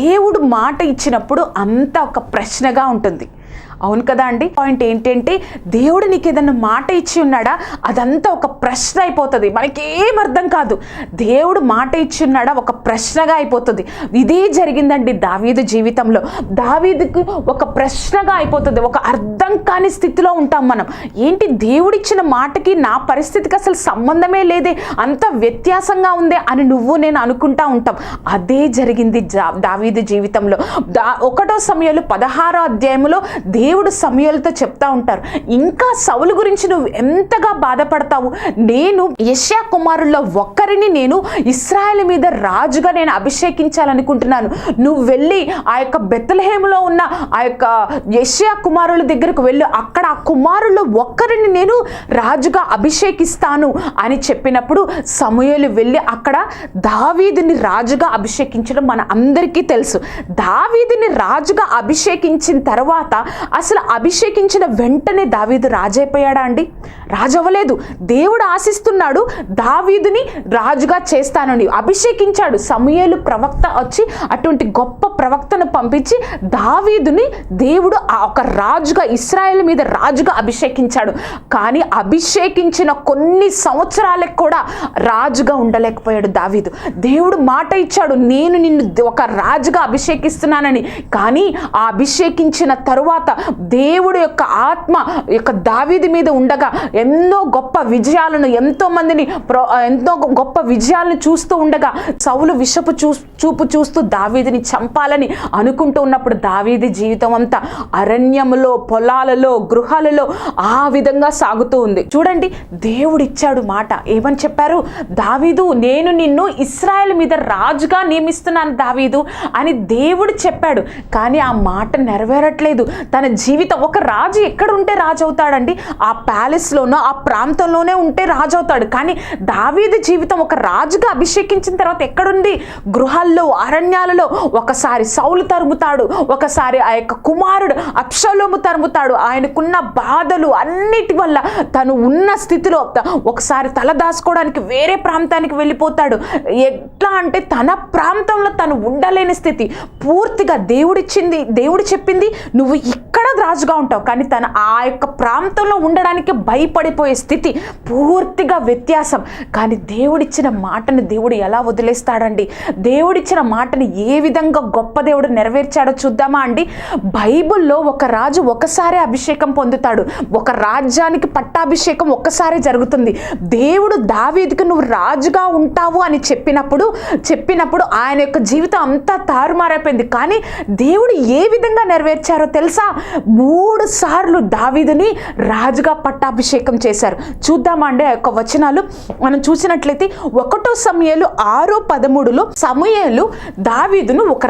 దేవుడు మాట ఇచ్చినప్పుడు అంతా ఒక ప్రశ్నగా ఉంటుంది. అవును కదా అండి? పాయింట్ ఏంటంటే దేవుడు నీకు ఏదన్నా మాట ఇచ్చి ఉన్నాడా? అదంతా ఒక ప్రశ్న అయిపోతుంది. మనకి ఏం అర్థం కాదు. దేవుడు మాట ఇచ్చి ఉన్నాడా? ఒక ప్రశ్నగా అయిపోతుంది. ఇదే జరిగిందండి దావీదు జీవితంలో. దావీదుకు ఒక ప్రశ్నగా అయిపోతుంది. ఒక అర్థం కాని స్థితిలో ఉంటాం మనం. ఏంటి దేవుడిచ్చిన మాటకి నా పరిస్థితికి అసలు సంబంధమే లేదే? అంత వ్యత్యాసంగా ఉందే అని నువ్వు నేను అనుకుంటా ఉంటాం. అదే జరిగింది దావీదు జీవితంలో. దా ఒకటో సమయంలో పదహారో అధ్యాయంలో దేవుడు సమయాలతో చెప్తా ఉంటారు. ఇంకా సౌలు గురించి నువ్వు ఎంతగా బాధపడతావు? నేను యష్యా కుమారుల్లో ఒక్కరిని నేను ఇస్రాయల్ మీద రాజుగా నేను అభిషేకించాలనుకుంటున్నాను. నువ్వు వెళ్ళి ఆ యొక్క బెత్తలహేములో ఉన్న ఆ యొక్క యష్యా కుమారుల దగ్గరకు వెళ్ళి. అక్కడ ఆ కుమారుల్లో ఒక్కరిని నేను రాజుగా అభిషేకిస్తాను అని చెప్పినప్పుడు సమయలు వెళ్ళి అక్కడ దావీదుని రాజుగా అభిషేకించడం మన అందరికీ తెలుసు. దావీదుని రాజుగా అభిషేకించిన తర్వాత అసలు అభిషేకించిన వెంటనే దావీదు రాజైపోయాడా అండి? రాజు అవ్వలేదు దేవుడు ఆశిస్తున్నాడు దావీదుని రాజుగా చేస్తానని. అభిషేకించాడు. సమయలు ప్రవక్త వచ్చి అటువంటి గొప్ప ప్రవక్తను పంపించి దావీదుని దేవుడు ఆ ఒక రాజుగా ఇస్రాయేల్ మీద రాజుగా అభిషేకించాడు. కానీ అభిషేకించిన కొన్ని సంవత్సరాలకు కూడా రాజుగా ఉండలేకపోయాడు దావీదు. దేవుడు మాట ఇచ్చాడు నేను నిన్ను ఒక రాజుగా అభిషేకిస్తున్నానని. కానీ ఆ అభిషేకించిన తరువాత దేవుడు యొక్క ఆత్మ యొక్క దావీది మీద ఉండగా ఎన్నో గొప్ప విజయాలను ఎంతో మందిని ప్రో- ఎంతో గొప్ప విజయాలను చూస్తూ ఉండగా సౌలు విషపు చూ చూపు చూస్తూ దావీదిని చంపాలని అనుకుంటూ ఉన్నప్పుడు దావీది జీవితం అంతా అరణ్యములో పొలాలలో గృహాలలో ఆ విధంగా సాగుతూ ఉంది. చూడండి దేవుడు ఇచ్చాడు మాట. ఏమని చెప్పారు? దావీదు నేను నిన్ను ఇస్రాయల్ మీద రాజుగా నియమిస్తున్నాను దావీదు అని దేవుడు చెప్పాడు. కానీ ఆ మాట నెరవేరట్లేదు. తన జీవితం. ఒక రాజు ఎక్కడ ఉంటే రాజు అవుతాడండి ఆ ప్యాలెస్లోనో ఆ ప్రాంతంలోనే ఉంటే రాజు అవుతాడు కానీ దావీది జీవితం ఒక రాజుగా అభిషేకించిన తర్వాత ఎక్కడుంది? గృహాల్లో అరణ్యాలలో. ఒకసారి సౌలు తరుముతాడు. ఒకసారి ఆ యొక్క కుమారుడు అప్షలోము తరుముతాడు. ఆయనకున్న బాధలు అన్నిటి వల్ల తను ఉన్న స్థితిలో ఒకసారి తల దాచుకోవడానికి వేరే ప్రాంతానికి వెళ్ళిపోతాడు. ఎట్లా అంటే తన ప్రాంతంలో తను ఉండలేని స్థితి. పూర్తిగా దేవుడిచ్చింది దేవుడు చెప్పింది నువ్వు ఇక్కడ రాజుగా ఉంటావు కానీ తన ఆ యొక్క ప్రాంతంలో ఉండడానికి భయపడిపోయే స్థితి పూర్తిగా వ్యత్యాసం. కానీ దేవుడిచ్చిన మాటను దేవుడు ఎలా వదిలేస్తాడండి? దేవుడిచ్చిన మాటని ఏ విధంగా గొప్ప దేవుడు నెరవేర్చాడో చూద్దామా అండి? బైబిల్లో ఒక రాజు ఒకసారి అభిషేకం పొందుతాడు. ఒక రాజ్యానికి పట్టాభిషేకం ఒక్కసారి జరుగుతుంది. దేవుడు దావీదికి నువ్వు రాజుగా ఉంటావు అని చెప్పినప్పుడు చెప్పినప్పుడు ఆయన యొక్క జీవితం అంతా తారుమారైపోయింది. కానీ దేవుడు ఏ విధంగా నెరవేర్చారో తెలుసా? మూడు సార్లు దావీదుని రాజుగా పట్టాభిషేకం చేశారు. చూద్దామా అండి ఆ యొక్క వచనాలు. మనం చూసినట్లయితే ఒకటో సమయాలు ఆరో పదమూడులో సమయాలు దావీదును ఒక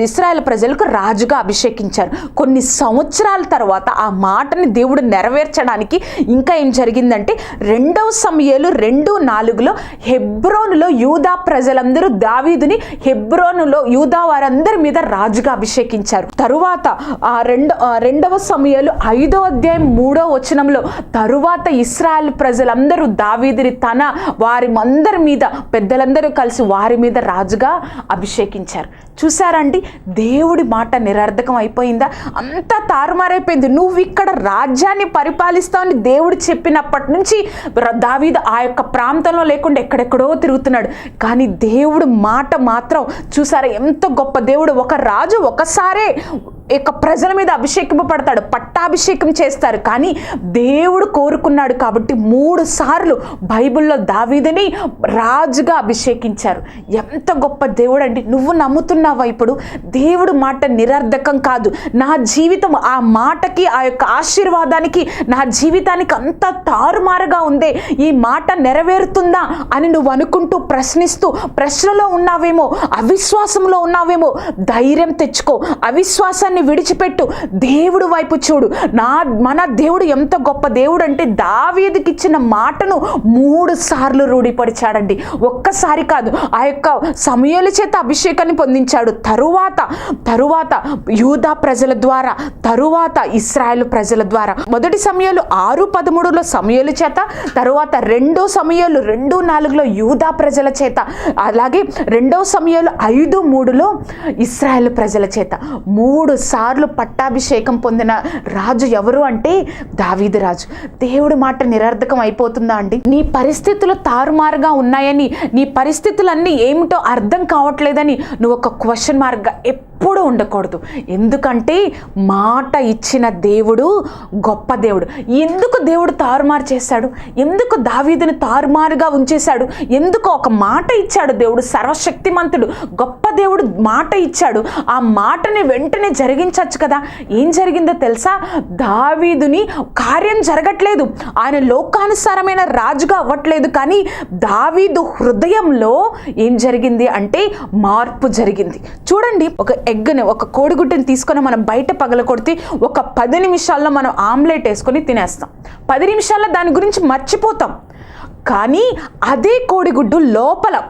ఇస్రాయల్ ప్రజలకు రాజుగా అభిషేకించారు. కొన్ని సంవత్సరాల తర్వాత ఆ మాటని దేవుడు నెరవేర్చడానికి ఇంకా ఏం జరిగిందంటే రెండవ సమయాలు రెండు నాలుగులో హెబ్రోనులో యూదా ప్రజలందరూ దావీదుని హెబ్రోనులో యూదా వారందరి మీద రాజుగా అభిషేకించారు. తరువాత ఆ రెండు రెండవ సమయాలు ఐదో అధ్యాయం మూడో వచనంలో తరువాత ఇస్రాయల్ ప్రజలందరూ దావీదిని తన వారి అందరి మీద పెద్దలందరూ కలిసి వారి మీద రాజుగా అభిషేకించారు. చూసారండి దేవుడి మాట నిరర్ధకం అయిపోయిందా? అంతా తారుమారైపోయింది. నువ్వు ఇక్కడ రాజ్యాన్ని పరిపాలిస్తావని దేవుడు చెప్పినప్పటి నుంచి దావీదు ఆ యొక్క ప్రాంతంలో లేకుండా ఎక్కడెక్కడో తిరుగుతున్నాడు. కానీ దేవుడు మాట మాత్రం చూసారా? ఎంత గొప్ప దేవుడు. ఒక రాజు ఒకసారే యొక్క ప్రజల మీద అభిషేకింపబడతాడు పట్టాభిషేకం చేస్తారు. కానీ దేవుడు కోరుకున్నాడు కాబట్టి మూడు సార్లు బైబిల్లో దావీదని రాజుగా అభిషేకించారు. ఎంత గొప్ప దేవుడు అండి నువ్వు నమ్ముతున్నావా ఇప్పుడు? దేవుడు మాట నిరర్ధకం కాదు. నా జీవితం ఆ మాటకి ఆ యొక్క ఆశీర్వాదానికి నా జీవితానికి అంత తారుమారుగా ఉందే. ఈ మాట నెరవేరుతుందా అని నువ్వు అనుకుంటూ ప్రశ్నిస్తూ ప్రశ్నలో ఉన్నావేమో అవిశ్వాసంలో ఉన్నావేమో ధైర్యం తెచ్చుకో. అవిశ్వాసాన్ని లోకాన్ని విడిచిపెట్టు. దేవుడు వైపు చూడు. నా మన దేవుడు ఎంత గొప్ప దేవుడు అంటే దావీదికి ఇచ్చిన మాటను మూడు సార్లు రూఢిపరిచాడండి. ఒక్కసారి కాదు ఆ యొక్క సమయాల చేత అభిషేకాన్ని పొందించాడు. తరువాత తరువాత యూదా ప్రజల ద్వారా తరువాత ఇస్రాయెల్ ప్రజల ద్వారా. మొదటి సమయాలు ఆరు పదమూడులో సమయాల చేత తరువాత రెండో సమయాలు రెండు నాలుగులో యూదా ప్రజల చేత అలాగే రెండో సమయాలు ఐదు మూడులో ఇస్రాయేల్ ప్రజల చేత. మూడు సార్లు పట్టాభిషేకం పొందిన రాజు ఎవరు అంటే దావీదు రాజు. దేవుడి మాట నిరర్ధకం అయిపోతుందా అండి? నీ పరిస్థితులు తారుమారుగా ఉన్నాయని నీ పరిస్థితులన్నీ ఏమిటో అర్థం కావట్లేదని నువ్వు ఒక క్వశ్చన్ మార్క్గా ఎప్పుడు ఉండకూడదు. ఎందుకంటే మాట ఇచ్చిన దేవుడు గొప్ప దేవుడు. ఎందుకు దేవుడు తారుమారు చేశాడు? ఎందుకు దావీదుని తారుమారుగా ఉంచేశాడు? ఎందుకు ఒక మాట ఇచ్చాడు దేవుడు? సర్వశక్తిమంతుడు గొప్ప దేవుడు మాట ఇచ్చాడు. ఆ మాటని వెంటనే జరిగించవచ్చు కదా? ఏం జరిగిందో తెలుసా? దావీదుని కార్యం జరగట్లేదు. ఆయన లోకానుసారమైన రాజుగా అవ్వట్లేదు. కానీ దావీదు హృదయంలో ఏం జరిగింది అంటే మార్పు జరిగింది. చూడండి ఒక ఎగ్ని ఒక కోడిగుడ్డుని తీసుకొని మనం బయట పగలకొడితే ఒక పది నిమిషాల్లో మనం ఆమ్లెట్ వేసుకొని తినేస్తాం. పది నిమిషాల్లో దాని గురించి మర్చిపోతాం. కానీ అదే కోడిగుడ్డు లోపల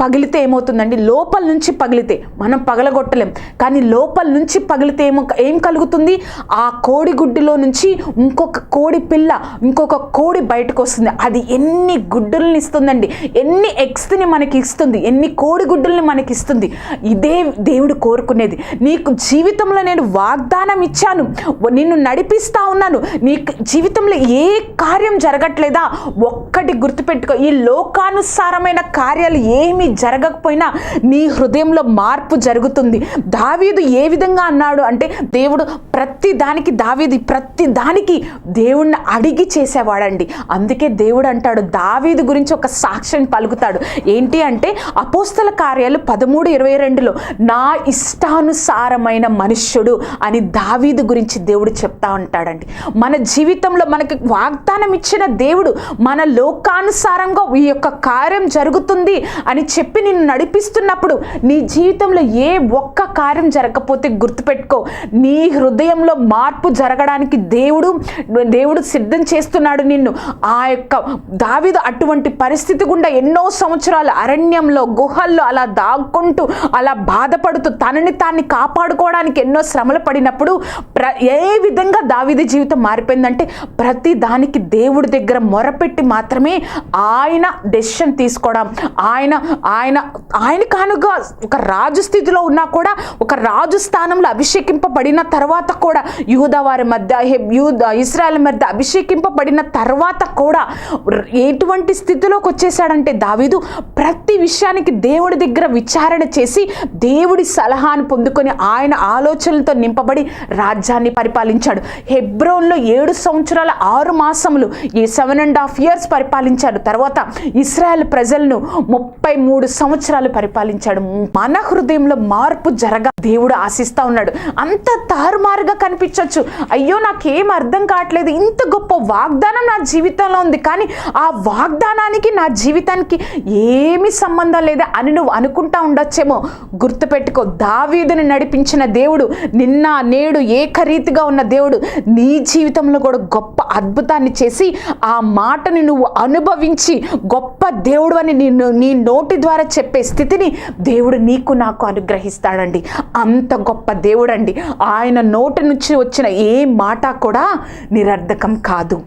పగిలితే ఏమవుతుందండి? లోపల నుంచి పగిలితే మనం పగలగొట్టలేం. కానీ లోపల నుంచి పగిలితే ఏమో ఏం కలుగుతుంది? ఆ కోడి గుడ్డులో నుంచి ఇంకొక కోడి పిల్ల ఇంకొక కోడి బయటకు వస్తుంది అది ఎన్ని గుడ్డుల్ని ఇస్తుందండి? ఎన్ని ఎగ్స్ని మనకి ఇస్తుంది ఎన్ని కోడి గుడ్డుల్ని మనకి ఇస్తుంది ఇదే దేవుడు కోరుకునేది. నీకు జీవితంలో నేను వాగ్దానం ఇచ్చాను. నిన్ను నడిపిస్తా ఉన్నాను. నీకు జీవితంలో ఏ కార్యం జరగట్లేదా? ఒక్కటి గుర్తుపెట్టుకో. ఈ లోకానుసారమైన కార్యాలు ఏమి జరగకపోయినా నీ హృదయంలో మార్పు జరుగుతుంది. దావీదు ఏ విధంగా అన్నాడు అంటే దేవుడు ప్రతి దానికి దావీది ప్రతి దానికి దేవుణ్ణి అడిగి చేసేవాడండి. అందుకే దేవుడు అంటాడు దావీదు గురించి ఒక సాక్ష్యం పలుకుతాడు. ఏంటి అంటే అపోస్తల కార్యాలు పదమూడు ఇరవై రెండులో నా ఇష్టానుసారమైన మనుష్యుడు అని దావీదు గురించి దేవుడు చెప్తా ఉంటాడండి. మన జీవితంలో మనకి వాగ్దానం ఇచ్చిన దేవుడు మన లోకానుసారంగా ఈ యొక్క కార్యం జరుగుతుంది అని చెప్పి నిన్ను నడిపిస్తున్నప్పుడు నీ జీవితంలో ఏ ఒక్క కార్యం జరగకపోతే గుర్తుపెట్టుకో. నీ హృదయంలో మార్పు జరగడానికి దేవుడు దేవుడు సిద్ధం చేస్తున్నాడు నిన్ను. ఆ యొక్క దావిదు అటువంటి పరిస్థితి గుండా ఎన్నో సంవత్సరాలు అరణ్యంలో గుహల్లో అలా దాక్కుంటూ అలా బాధపడుతూ తనని తాన్ని కాపాడుకోవడానికి ఎన్నో శ్రమలు పడినప్పుడు ప్ర ఏ విధంగా దావిది జీవితం మారిపోయిందంటే ప్రతి దానికి దేవుడి దగ్గర మొరపెట్టి మాత్రమే ఆయన డెసిషన్ తీసుకోవడం. ఆయన ఆయన ఆయన కానుగా ఒక రాజు స్థితిలో ఉన్నా కూడా ఒక రాజు స్థానంలో అభిషేకింపబడిన తర్వాత కూడా యూదా వారి మధ్య యూద ఇస్రాయల్ మధ్య అభిషేకింపబడిన తర్వాత కూడా ఎటువంటి స్థితిలోకి వచ్చేసాడంటే దావీదు ప్రతి విషయానికి దేవుడి దగ్గర విచారణ చేసి దేవుడి సలహాను పొందుకొని ఆయన ఆలోచనలతో నింపబడి రాజ్యాన్ని పరిపాలించాడు. హెబ్రోన్లో ఏడు సంవత్సరాల ఆరు మాసములు ఈ సెవెన్ అండ్ హాఫ్ ఇయర్స్ పరిపాలించాడు. తర్వాత ఇస్రాయల్ ప్రజలను ముప్పై మూడు సంవత్సరాలు పరిపాలించాడు. మన హృదయంలో మార్పు జరగ దేవుడు ఆశిస్తా ఉన్నాడు. అంత తారుమారుగా కనిపించవచ్చు అయ్యో నాకేం అర్థం కావట్లేదు. ఇంత గొప్ప వాగ్దానం నా జీవితంలో ఉంది. కానీ ఆ వాగ్దానానికి నా జీవితానికి ఏమి సంబంధం లేదా అని నువ్వు అనుకుంటా ఉండొచ్చేమో. గుర్తుపెట్టుకో దావీదుని నడిపించిన దేవుడు నిన్న నేడు ఏకరీతిగా ఉన్న దేవుడు నీ జీవితంలో కూడా గొప్ప అద్భుతాన్ని చేసి ఆ మాటని నువ్వు అనుభవించి గొప్ప దేవుడు అని నిన్ను నీ నోటి ద్వారా చెప్పే స్థితిని దేవుడు నీకు నాకు అనుగ్రహిస్తాడండి. అంత గొప్ప దేవుడండి. ఆయన నోటి నుంచి వచ్చిన ఏ మాట కూడా నిరర్ధకం కాదు.